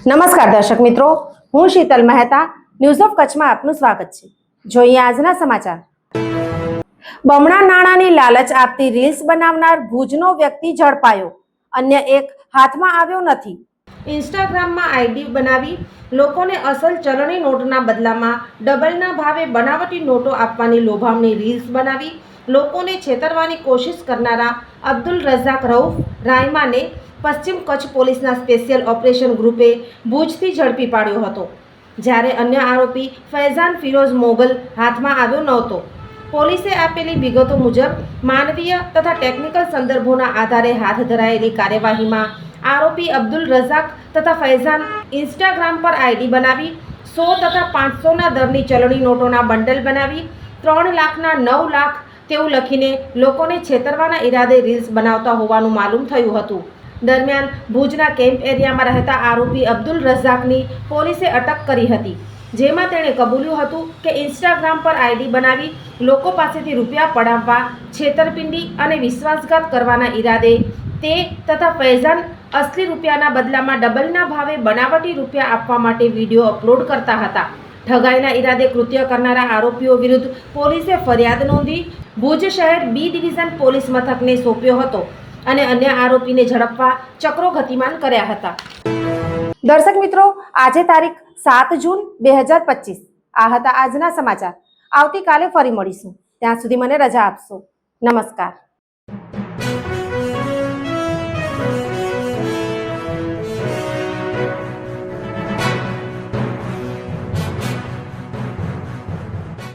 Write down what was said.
નમસ્કાર દર્શક મિત્રો, હું શીતલ મહેતા ન્યૂઝ ઓફ કચ્છમાં આપનું સ્વાગત છે. જોઈએ આજના સમાચાર. બમણા નાણાંની લાલચ આપતી રીલ્સ બનાવનાર ભુજનો વ્યક્તિ ઝડપાયો. અન્ય એક હાથમાં આવ્યો નથી. ઇન્સ્ટાગ્રામમાં આઈડી બનાવી લોકોને અસલ ચલણી નોટના બદલામાં ડબલના ભાવે બનાવટી નોટો આપવાની લોભામણી રીલ્સ બનાવી લોકોને છેતરવાની કોશિશ કરનારા અબ્દુલ રઝાક રઉફ રાયમાને પશ્ચિમ કચ્છ પોલીસના સ્પેશિયલ ઓપરેશન ગ્રુપે ભુજથી ઝડપી પાડ્યો હતો, જ્યારે અન્ય આરોપી ફૈઝાન ફિરોઝ મોગલ હાથમાં આવ્યો નહોતો. પોલીસે આપેલી વિગતો મુજબ, માનવીય તથા ટેકનિકલ સંદર્ભોના આધારે હાથ ધરાયેલી કાર્યવાહીમાં આરોપી અબ્દુલ રઝાક તથા ફૈઝાન ઇન્સ્ટાગ્રામ પર આઈડી બનાવી, સો તથા પાંચસોના દરની ચલણી નોટોના બંડલ બનાવી, ત્રણ લાખના નવ લાખ તેવું લખીને લોકોને છેતરવાના ઈરાદે રીલ્સ બનાવતા હોવાનું માલુમ થયું હતું. દરમિયાન ભુજના કેમ્પ એરિયામાં રહેતા આરોપી અબ્દુલ રઝાકની પોલીસે અટક કરી હતી, જેમાં તેણે કબૂલ્યું હતું કે ઇન્સ્ટાગ્રામ પર આઈડી બનાવી લોકો પાસેથી રૂપિયા પડાવવા, છેતરપિંડી અને વિશ્વાસઘાત કરવાના ઈરાદે તે તથા ફૈઝાન અસલી રૂપિયાના બદલામાં ડબલના ભાવે બનાવટી રૂપિયા આપવા માટે વીડિયો અપલોડ કરતા હતા. ઠગાઈના ઈરાદે કૃત્ય કરનારા આરોપીઓ વિરુદ્ધ પોલીસે ફરિયાદ નોંધી ભુજ શહેર બી ડિવિઝન પોલીસ મથકને સોંપ્યો હતો અને અન્ય આરોપીને ઝડપવા ચક્રો ગતિમાન કર્યા હતા. દર્શક મિત્રો, આજે તારીખ સાત જૂન બે હજાર પચીસ. આ હતા આજના સમાચાર. આવતીકાલે ફરી મળીશું. ત્યાં સુધી મને રજા આપશો. નમસ્કાર.